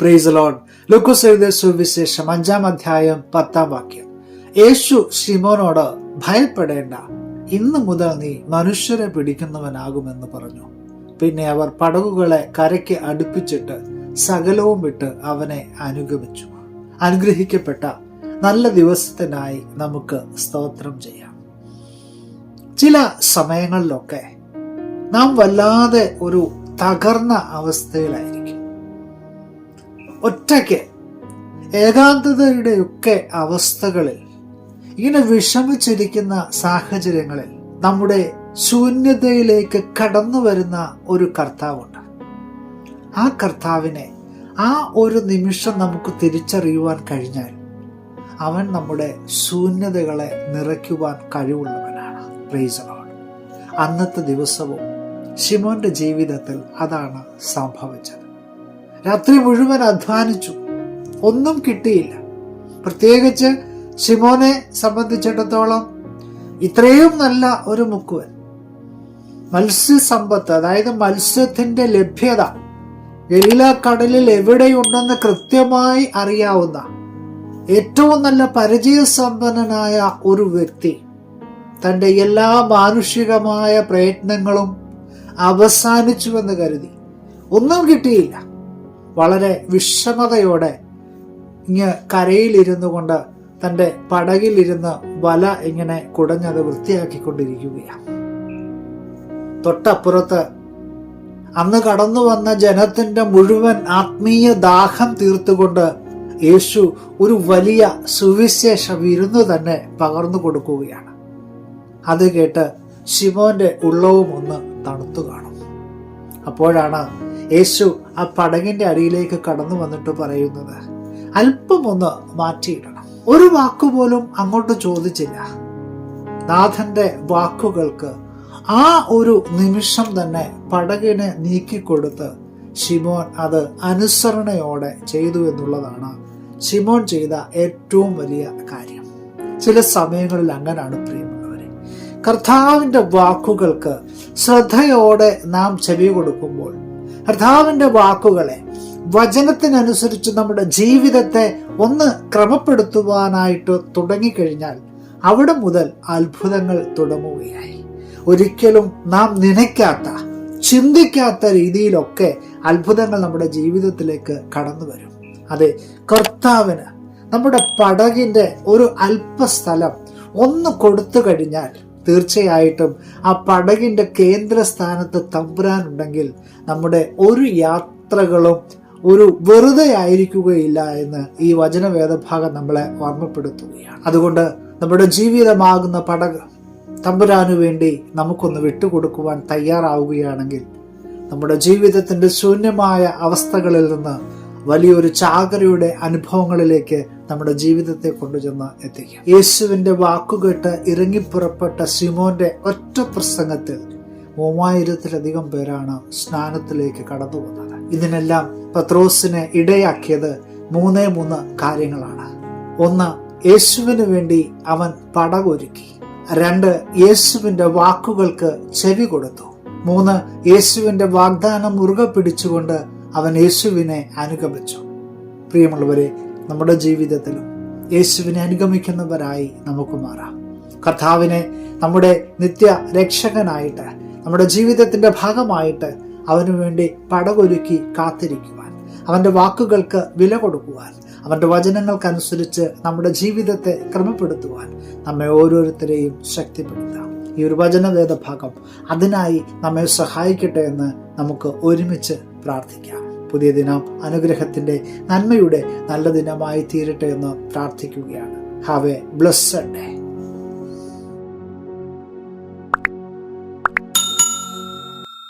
Price load Lukose എഴുതിയ സുവിശേഷം അഞ്ചാം അധ്യായം പത്താം വാക്യം. യേശു ശിമോനോട് ഭയപ്പെടേണ്ട. ഇന്ന് മുതൽ നീ മനുഷ്യരെ പിടിക്കുന്നവനാകുമെന്ന് പറഞ്ഞു. പിന്നെ അവർ പടകുകളെ കരയ്ക്ക് അടുപ്പിച്ചിട്ട് സകലവും വിട്ട് അവനെ അനുഗമിച്ചു. അനുഗ്രഹിക്കപ്പെട്ട നല്ല ദിവസത്തിനായി നമുക്ക് സ്തോത്രം ചെയ്യാം. ചില സമയങ്ങളിലൊക്കെ നാം വല്ലാതെ ഒരു തകർന്ന അവസ്ഥയിലായിരിക്കും. ഒറ്റയ്ക്ക്. ഏകാന്തതയുടെയൊക്കെ അവസ്ഥകളിൽ ഇങ്ങനെ വിഷമിച്ചിരിക്കുന്ന സാഹചര്യങ്ങളിൽ നമ്മുടെ ശൂന്യതയിലേക്ക് കടന്നു വരുന്ന ഒരു കർത്താവുണ്ട്. ആ കർത്താവിനെ ആ ഒരു നിമിഷം നമുക്ക് തിരിച്ചറിയുവാൻ കഴിഞ്ഞാൽ അവൻ നമ്മുടെ ശൂന്യതകളെ നിറയ്ക്കുവാൻ കഴിവുള്ളവനാണ്. പ്രൈസലോൺ അന്നത്തെ ദിവസവും ഷിമോന്റെ ജീവിതത്തിൽ അതാണ് സംഭവിച്ചത്. രാത്രി മുഴുവൻ അധ്വാനിച്ചു. ഒന്നും കിട്ടിയില്ല. പ്രത്യേകിച്ച് ഷിമോനെ സംബന്ധിച്ചിടത്തോളം ഇത്രയും നല്ല ഒരു മുക്കുവൻ. മത്സ്യസമ്പത്ത് അതായത് മത്സ്യത്തിന്റെ ലഭ്യത എല്ലാ കടലിൽ എവിടെയുണ്ടെന്ന് കൃത്യമായി അറിയാവുന്ന ഏറ്റവും നല്ല പരിചയസമ്പന്നനായ ഒരു വ്യക്തി. തന്റെ എല്ലാ മാനുഷികമായ പ്രയത്നങ്ങളും അവസാനിച്ചുവെന്ന് കരുതി. ഒന്നും കിട്ടിയില്ല. വളരെ വിഷമതയോടെ ഇങ്ങ് കരയിലിരുന്നു കൊണ്ട് തന്റെ പടകിലിരുന്ന് വല ഇങ്ങനെ കുടഞ്ഞത് വൃത്തിയാക്കിക്കൊണ്ടിരിക്കുകയാണ്. തൊട്ടപ്പുറത്ത് അന്ന് കടന്നു വന്ന ജനത്തിന്റെ മുഴുവൻ ആത്മീയ ദാഹം തീർത്തുകൊണ്ട് യേശു ഒരു വലിയ സുവിശേഷ വിരുന്ന് തന്നെ പകർന്നു കൊടുക്കുകയാണ്. അത് കേട്ട് ശിവോന്റെ ഉള്ളവും ഒന്ന് തണുത്തു കാണും. അപ്പോഴാണ് യേശു ആ പടകിന്റെ അടിയിലേക്ക് കടന്നു വന്നിട്ട് പറയുന്നത് അല്പം ഒന്ന് മാറ്റിയിടണം. ഒരു വാക്കുപോലും അങ്ങോട്ട് ചോദിച്ചില്ല. നാഥന്റെ വാക്കുകൾക്ക് ആ ഒരു നിമിഷം തന്നെ പടകിനെ നീക്കിക്കൊടുത്ത് ഷിമോൻ അത് അനുസരണയോടെ ചെയ്തു എന്നുള്ളതാണ് ഷിമോൻ ചെയ്ത ഏറ്റവും വലിയ കാര്യം. ചില സമയങ്ങളിൽ അങ്ങനെയാണ് പ്രിയമുള്ളവരെ. കർത്താവിന്റെ വാക്കുകൾക്ക് ശ്രദ്ധയോടെ നാം ചെവി കൊടുക്കുമ്പോൾ കർത്താവിന്റെ വാക്കുകളെ വചനത്തിനനുസരിച്ച് നമ്മുടെ ജീവിതത്തെ ഒന്ന് ക്രമപ്പെടുത്തുവാനായിട്ട് തുടങ്ങിക്കഴിഞ്ഞാൽ അവിടെ മുതൽ അത്ഭുതങ്ങൾ തുടങ്ങുകയായി. ഒരിക്കലും നാം നനയ്ക്കാത്ത ചിന്തിക്കാത്ത രീതിയിലൊക്കെ അത്ഭുതങ്ങൾ നമ്മുടെ ജീവിതത്തിലേക്ക് കടന്നു വരും. അതെ കർത്താവിന് നമ്മുടെ പടകിന്റെ ഒരു അല്പസ്ഥലം ഒന്ന് കൊടുത്തു കഴിഞ്ഞാൽ തീർച്ചയായിട്ടും ആ പടകിന്റെ കേന്ദ്രസ്ഥാനത്ത് തമ്പുരാനുണ്ടെങ്കിൽ നമ്മുടെ ഒരു യാത്രകളും ഒരു വെറുതെ ആയിരിക്കുകയില്ല എന്ന് ഈ വചനവേദഭാഗം നമ്മളെ ഓർമ്മപ്പെടുത്തുകയാണ്. അതുകൊണ്ട് നമ്മുടെ ജീവിതമാകുന്ന പടക തമ്പുരാനു വേണ്ടി നമുക്കൊന്ന് വിട്ടുകൊടുക്കുവാൻ തയ്യാറാവുകയാണെങ്കിൽ നമ്മുടെ ജീവിതത്തിന്റെ ശൂന്യമായ അവസ്ഥകളിൽ നിന്ന് വലിയൊരു ചാകരയുടെ അനുഭവങ്ങളിലേക്ക് നമ്മുടെ ജീവിതത്തെ കൊണ്ടുചെന്ന് എത്തിക്കാം. യേശുവിന്റെ വാക്കുകേട്ട് ഇറങ്ങിപ്പുറപ്പെട്ട സിമോന്റെ ഒറ്റ പ്രസംഗത്തിൽ മൂവായിരത്തിലധികം പേരാണ് സ്നാനത്തിലേക്ക് കടന്നു വന്നത്. ഇതിനെല്ലാം പത്രോസിനെ ഇടയാക്കിയത് മൂന്നേ മൂന്ന് കാര്യങ്ങളാണ്. ഒന്ന് യേശുവിന് വേണ്ടി അവൻ പടകൊരുക്കി രണ്ട് യേശുവിന്റെ വാക്കുകൾക്ക് ചെവി കൊടുത്തു. മൂന്ന് യേശുവിന്റെ വാഗ്ദാനം മുറുകെ പിടിച്ചുകൊണ്ട് അവൻ യേശുവിനെ അനുഗമിച്ചു. പ്രിയമുള്ളവരെ നമ്മുടെ ജീവിതത്തിലും യേശുവിനെ അനുഗമിക്കുന്നവരായി നമുക്ക് മാറാം. കർത്താവിനെ നമ്മുടെ നിത്യ രക്ഷകനായിട്ട് നമ്മുടെ ജീവിതത്തിന്റെ ഭാഗമായിട്ട് അവനു വേണ്ടി പടകൊരുക്കി കാത്തിരിക്കുവാൻ അവന്റെ വാക്കുകൾക്ക് വില കൊടുക്കുവാൻ അവന്റെ വചനങ്ങൾക്കനുസരിച്ച് നമ്മുടെ ജീവിതത്തെ ക്രമപ്പെടുത്തുവാൻ നമ്മെ ഓരോരുത്തരെയും ശക്തിപ്പെടുത്താം. ഈ ഒരു വചനവേദ ഭാഗം അതിനായി നമ്മെ സഹായിക്കട്ടെ എന്ന് നമുക്ക് ഒരുമിച്ച് പ്രാർത്ഥിക്കാം. പുതിയ ദിനം അനുഗ്രഹത്തിന്റെ നന്മയുടെ നല്ല ദിനമായി തീരട്ടെ എന്ന് പ്രാർത്ഥിക്കുകയാണ്. Have A blessed day